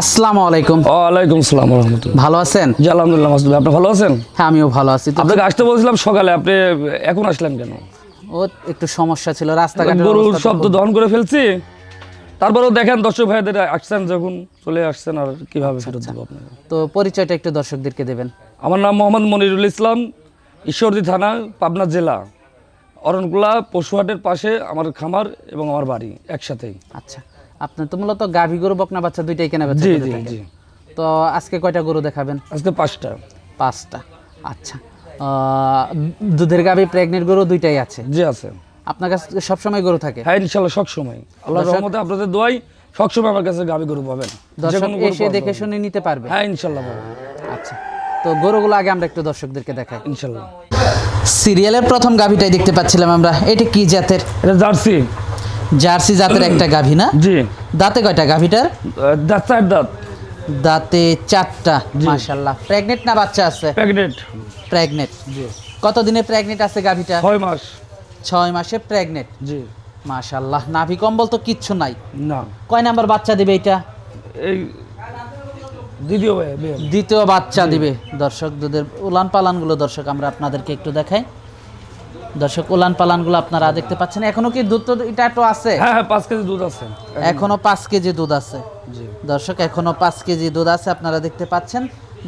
আসসালামু আলাইকুম। ওয়ালাইকুম সালাম রহমতুল্লাহ। ভালো আছেন? জি আলহামদুলিল্লাহ মাসুদ আপনি ভালো আছেন? হ্যাঁ আমিও ভালো আছি। আপনাকে আসতে বলছিলাম সকালে আপনি এখন আসলেন কেন? ও একটু সমস্যা ছিল গরুর শব্দ দহন করে ফেলছি। তারপরেও দেখেন দর্শক ভাইদের আসছেন যখন চলে আসছেন আর কীভাবে ফেরত দেবো আপনাকে তো পরিচয়টা একটু দর্শকদেরকে দেবেন। আমার নাম মোহাম্মদ মনিরুল ইসলাম ঈশ্বরদী থানা পাবনা জেলা অরণকুলা পশুহাটের পাশে আমার খামার এবং আমার বাড়ি একসাথেই। আচ্ছা। আপনি তো মূলত গাভী গরু বকনা বাচ্চা দুইটাই কেনা বেচা জি জি জি। তো আজকে কয়টা গরু দেখাবেন? আজকে পাঁচটা। পাঁচটা। আচ্ছা। দুধের গাভী প্রেগনেন্ট গরু দুইটাই আছে? জি আছে। আপনার কাছে সবসময় গরু থাকে? হ্যাঁ ইনশাল্লাহ সবসময়। আল্লাহ রহমতে আপনাদের দোয়াই সবসময় আমার কাছে গাবি গরু পাবেন। দর্শক এসে দেখে শুনে নিতে পারবে। হ্যাঁ ইনশাল্লাহ পাবো। আচ্ছা। তো গরুগুলো আগে আমরা একটু দর্শকদেরকে দেখাই। ইনশাল্লাহ। সিরিয়ালের প্রথম গাভীটাই দেখতে পাচ্ছিলাম আমরা। এটা কি জাতের? এটা জার্সি। জার্সি জাতের একটা গাভী না? জি। দাঁতে কয়টা গাভীটার? দাঁত চার দাঁত। দাঁতে চারটা মাশাল্লাহ প্রেগনেন্ট না বাচ্চা আছে? প্যাকেট প্রেগনেন্ট জি। কত দিনে প্রেগনেন্ট আছে গাভীটা? ছয় মাস। ছয় মাসে প্রেগনেন্ট জি। মাশাল্লাহ নাভি কম্বল তো কিচ্ছু নাই? না। কয় নাম্বার বাচ্চা দিবে এটা? এই দ্বিতীয়। দ্বিতীয় বাচ্চা দিবে। দর্শক দুধের উলান পালানগুলো দর্শক আমরা আপনাদেরকে একটু দেখাই। দর্শক উলান পালানগুলো আপনারা দেখতে পাচ্ছেন। এখনও কি দুধ তো এটা তো আছে? হ্যাঁ হ্যাঁ পাঁচ কেজি দুধ আছে। এখনও পাঁচ কেজি দুধ আছে। জি। দর্শক এখনও পাঁচ কেজি দুধ আছে আপনারা দেখতে পাচ্ছেন।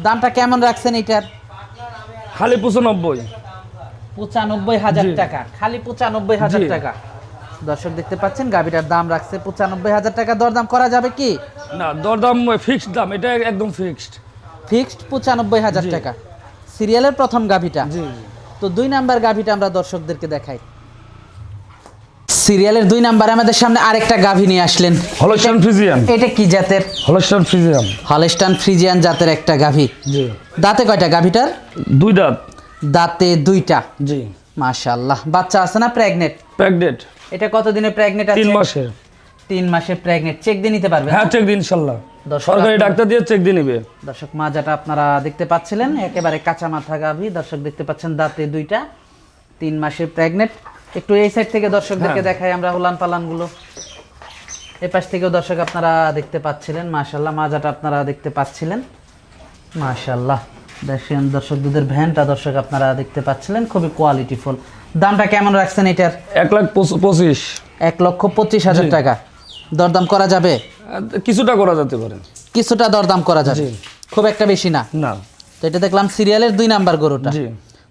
দামটা কেমন রাখছেন এটার? খালি পঁচানব্বই। পঁচানব্বই হাজার জি। টাকা। খালি পঁচানব্বই হাজার জি। টাকা। দর্শক দেখতে পাচ্ছেন গাভীটার দাম রাখছে পঁচানব্বই হাজার টাকা। দরদাম করা যাবে কি? না দরদাম ফিক্সড দাম এটা একদম ফিক্সড ফিক্সড পঁচানব্বই হাজার জি। টাকা। সিরিয়ালের প্রথম গাভীটা। জি জি। তো দুই নাম্বার গাভীটা আমরা দর্শকদেরকে দেখাই। সিরিয়ালের দুই নাম্বারে আমাদের সামনে আরেকটা গাভী নিয়ে আসলেন। Holstein Friesian. এটা কি জাতের? Holstein Friesian. হলস্টান ফ্রিজিয়ান জাতের একটা গাভী। জি। দাঁতে কয়টা গাভীটার? দুই দাঁত। দাঁতে দুইটা। জি। মাশাআল্লাহ। বাচ্চা আছে না প্রেগনেন্ট প্যাকডেট এটা কতদিনে প্রেগনেন্ট আছে? তিন মাসের। তিন মাসে প্রেগনেন্ট চেক দিয়ে নিতে পারবে হ্যাঁ চেক দিন ইনশাল্লাহ। সরকারি ডাক্তার দিয়ে চেক দিয়ে নিবে। দর্শক মাজাটা আপনারা দেখতে পাচ্ছিলেন একেবারে কাঁচা মাথা গাভী। দর্শক দেখতে পাচ্ছেন দাঁতে দুইটা তিন মাসে প্রেগনেন্ট একটু এই সাইড থেকে দর্শকদেরকে হ্যাঁ। দেখাই আমরা উলান পালানগুলো এই পাশ থেকেও দর্শক আপনারা দেখতে পাচ্ছিলেন মাশাল্লাহ মাজাটা আপনারা দেখতে পাচ্ছিলেন। মাশাল্লাহ দেখেন দর্শক দুধের ভ্যানটা দর্শক আপনারা দেখতে পাচ্ছিলেন খুবই কোয়ালিটিফুল দামটা কেমন রাখছেন এটার? এক লাখ পঁচ- পঁচিশ। এক লক্ষ পঁচিশ হাজার টাকা। দরদাম করা যাবে? কিছুটা করা যেতে পারে। কিছুটা দরদাম করা যাবে। খুব একটা বেশি না? না। তো এটা দেখলাম সিরিয়ালের দুই নাম্বার গরুটা।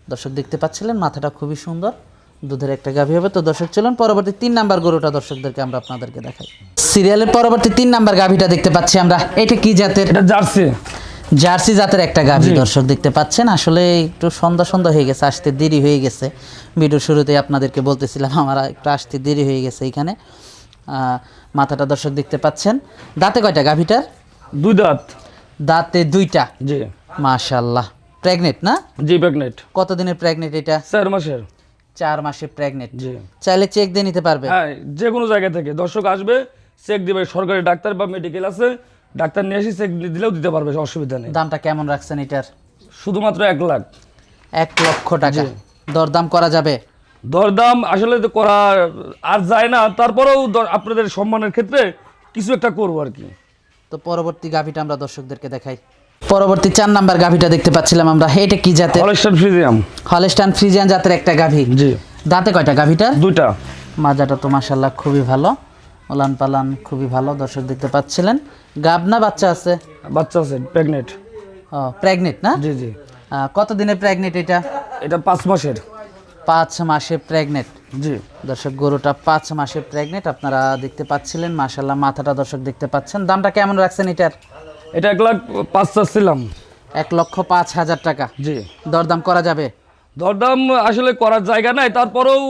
দর্শক দেখতে পাচ্ছিলেন মাথাটা খুবই সুন্দর দুধের একটা গাভী হবে। তো দর্শক চলুন পরবর্তী তিন নাম্বার গরুটা দর্শকদেরকে আমরা আপনাদেরকে দেখাই। সিরিয়ালের পরবর্তী তিন নাম্বার গাভীটা দেখতে পাচ্ছি আমরা। এটা কি জাতের? এটা জার্সি। জার্সি জাতের একটা গাভী দর্শক দেখতে পাচ্ছেন। আসলে একটু সন্ধ্যা সন্ধ্যা হয়ে গেছে আসতে দেরি হয়ে গেছে। ভিডিও শুরুতে আপনাদেরকে বলতেছিলাম আমার একটু আসতে দেরি হয়ে গেছে এখানে। আহ, মাথাটা দর্শক দেখতে পাচ্ছেন। দাঁতে কয়টা গাভীটার? দুই দাঁত। দাঁতে দুইটা? জি। মাশাল্লাহ প্রেগনেন্ট না? জি প্যাকনেট কতদিনের প্রেগনেন্ট এটা? চার মাসের। চার মাসে প্রেগনেন্ট জি। চাইলে চেক দিয়ে নিতে পারবে। হ্যাঁ যে কোনো জায়গা থেকে। দর্শক আসবে চেক দিবে সরকারি ডাক্তার বা মেডিকেল আছে। ডাক্তার নিয়ে এসে চেক দিলেও দিতে পারবে অসুবিধা নেই। দামটা কেমন রাখছেন এটার? শুধুমাত্র এক লাখ। এক লক্ষ টাকা। দরদাম করা যাবে। দরদাম আসলে তো করা আর যায় না তারপরেও আপনাদের সম্মানের ক্ষেত্রে কিছু একটা করব আর কি। তো পরবর্তী গাভিটা আমরা দর্শকদেরকে দেখাই। পরবর্তী চার নাম্বার গাভিটা দেখতে পাচ্ছিলাম আমরা। এটা কি জাতের? হলস্টান ফ্রিজিয়াম হলস্টান ফ্রিজিয়ান জাতের একটা গাভি। জি। দাঁতে কয়টা গাভিটার দুইটা। মাজাটা তো মাসাল্লাহ খুবই ভালো। ওলান পালান খুবই ভালো দর্শক দেখতে পাচ্ছিলেন। গাবনা বাচ্চা আছে? বাচ্চা আছে প্রেগনেন্ট ও প্রেগনেন্ট না? জি জি। কত দিনের প্রেগনেন্ট এটা? এটা পাঁচ মাসের। পাঁচ মাসে প্রেগনেন্ট জি। দর্শক গরুটা পাঁচ মাসে প্রেগনেন্ট আপনারা দেখতে পাচ্ছিলেন। মাশাল্লাহ মাথাটা দর্শক দেখতে পাচ্ছেন। দামটা কেমন রাখছেন এটার? এটা এক লাখ পাঁচ চাচ্ছিলাম। এক লক্ষ পাঁচ হাজার টাকা। জি। দরদাম করা যাবে? দরদাম আসলে করার জায়গা নাই তারপরেও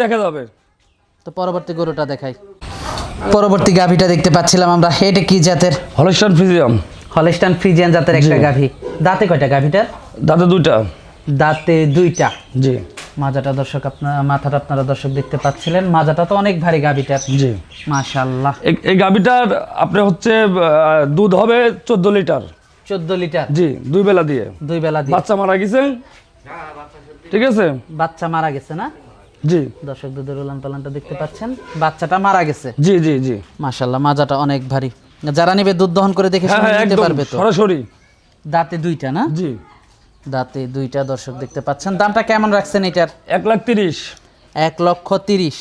দেখা যাবে। তো পরবর্তী গরুটা দেখাই। পরবর্তী গাভীটা দেখতে পাচ্ছিলাম আমরা। এটা কি জাতের? হলস্টান ফ্রিজিয়াম হলস্টান ফ্রিজিয়ান জাতের একটা গাভী। দাঁতে কয়টা গাভীটার? দাঁতে দুইটা। দাঁতে দুইটা। জি। মাজাটা দর্শক আপনার মাথাটা আপনারা দর্শক দেখতে পাচ্ছিলেন। মাজাটা তো অনেক ভারী গাভীটার জি। মাশাল্লাহ এই- গাভিটার আপনার হচ্ছে দুধ হবে চোদ্দ লিটার। চোদ্দ লিটার। জি দুই বেলা দিয়ে। দুই বেলা দিয়ে। বাচ্চা মারা গেছে? ঠিক আছে? বাচ্চা মারা গেছে না? জি। দর্শক দুধের উলান পালানটা দেখতে পাচ্ছেন। বাচ্চাটা মারা গেছে। জি জি জি। মাশাল্লাহ মাজাটা অনেক ভারী। যারা নিবে দুধ দহন করে দেখে হ্যাঁ শুনে হ্যাঁ নিতে পারবে তো। সরাসরি। দাঁতে দুইটা না? জি। দাঁতে দুইটা দর্শক দেখতে পাচ্ছেন। দামটা কেমন রাখছেন এটার? এক লাখ তিরিশ। এক লক্ষ তিরিশ।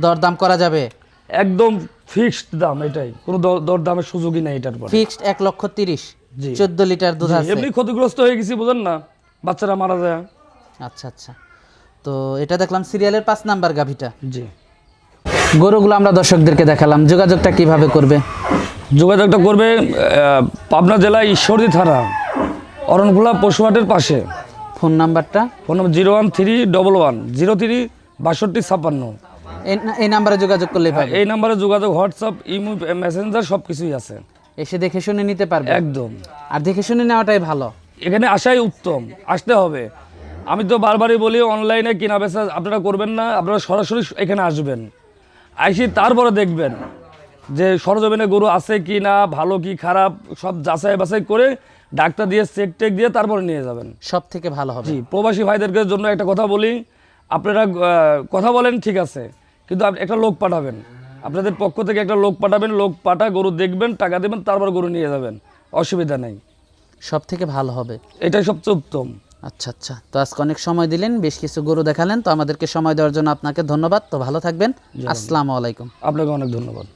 দরদাম করা যাবে? একদম ফিক্সড দাম এটাই। কোনো দর- দর সুযোগই নেই এটার পরে ফিক্সড এক লক্ষ তিরিশ। চোদ্দ লিটার দুধ আছে। এমনি ক্ষতিগ্রস্ত হয়ে গেছি বুঝেন না। বাচ্চারা মারা যায়। আচ্ছা আচ্ছা। তো এটা দেখলাম সিরিয়ালের পাঁচ নাম্বার গাভিটা। জি। গরুগুলো আমরা দর্শকদেরকে দেখালাম। যোগাযোগটা কীভাবে করবে? যোগাযোগটা করবে পাবনা জেলা ঈশ্বরদী থানা। অরণখোলা পশুহাটের পাশে। ফোন নাম্বারটা? Phone number zero one three double one zero three বাষট্টি ছাপ্পান্ন। এই নাম্বারে যোগাযোগ করলে এই নাম্বারে যোগাযোগ হোয়াটসঅ্যাপ ইমো মেসেঞ্জার সব কিছুই আছে। এসে দেখে শুনে নিতে পারবে। একদম। আর দেখে শুনে নেওয়াটাই ভালো। এখানে আসাই উত্তম আসতে হবে। আমি তো বারবারই বলি অনলাইনে কিনা বেচা আপনারা করবেন না আপনারা সরাসরি এখানে আসবেন। আইসি তারপরে দেখবেন যে সরজমিনে গরু আছে কি না ভালো কি খারাপ সব যাচাই বাছাই করে ডাক্তার দিয়ে চেক টেক দিয়ে তারপরে নিয়ে যাবেন। সব থেকে ভালো হবে। জি প্রবাসী ভাইদেরকে জন্য একটা কথা বলি আপনারা কথা বলেন ঠিক আছে কিন্তু একটা লোক পাঠাবেন। আপনাদের পক্ষ থেকে একটা লোক পাঠাবেন লোক পাঠা গরু দেখবেন টাকা দেবেন তারপর গরু নিয়ে যাবেন। অসুবিধা নেই। সব থেকে ভালো হবে। এটাই সবচেয়ে উত্তম। আচ্ছা আচ্ছা। তো আজকে অনেক সময় দিলেন বেশ কিছু গরু দেখালেন তো আমাদেরকে সময় দেওয়ার জন্য আপনাকে ধন্যবাদ। তো ভালো থাকবেন। আসসালামু আলাইকুম। আপনাকে অনেক ধন্যবাদ।